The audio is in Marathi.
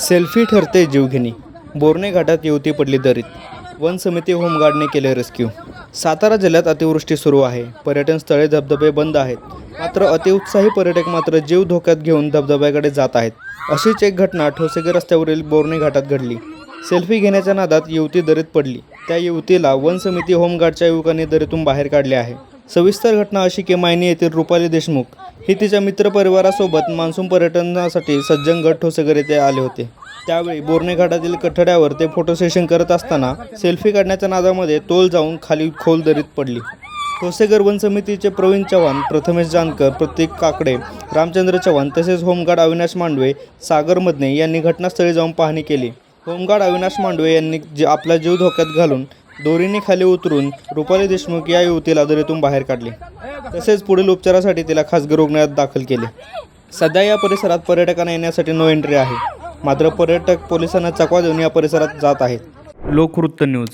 सेल्फी ठरते जीवघेणी. बोरणे घाटात युवती पडली दरीत. वन समिती होमगार्डने केले रेस्क्यू. सातारा जिल्ह्यात अतिवृष्टी सुरू आहे. पर्यटन स्थळे धबधबे बंद आहेत. मात्र अतिउत्साही पर्यटक मात्र जीव धोक्यात घेऊन धबधब्याकडे जात आहेत. अशीच एक घटना ठोसेगे रस्त्यावरील बोरणे घाटात घडली. सेल्फी घेण्याच्या नादात युवती दरीत पडली. त्या युवतीला वन समिती होमगार्डच्या युवकांनी दरीतून बाहेर काढले आहे. सविस्तर घटना अशी की मायनी येथील रुपाली देशमुख ही तिच्या मित्रपरिवारासोबत मान्सून पर्यटनासाठी सज्जनगड ठोसेगर येथे आले होते. त्यावेळी बोरणे घाटातील कठड्यावर ते फोटो सेशन करत असताना सेल्फी काढण्याच्या नादामध्ये तोल जाऊन खाली खोल दरीत पडली. ठोसेगर वन समितीचे प्रवीण चव्हाण प्रथमेश जानकर प्रतीक काकडे रामचंद्र चव्हाण तसेच होमगार्ड अविनाश मांडवे सागर मदने यांनी घटनास्थळी जाऊन पाहणी केली. होमगार्ड अविनाश मांडवे यांनी जे आपला जीव धोक्यात घालून दोरीने खाली उतरून रुपाली देशमुख या युवतीला दरीतून बाहेर काढले. तसेच पुढील उपचारासाठी तिला खासगी रुग्णालयात दाखल केले. सध्या या परिसरात पर्यटकांना येण्यासाठी नो एंट्री आहे. मात्र पर्यटक पोलिसांना चकवा देऊन या परिसरात जात आहेत. लोकवृत्त न्यूज.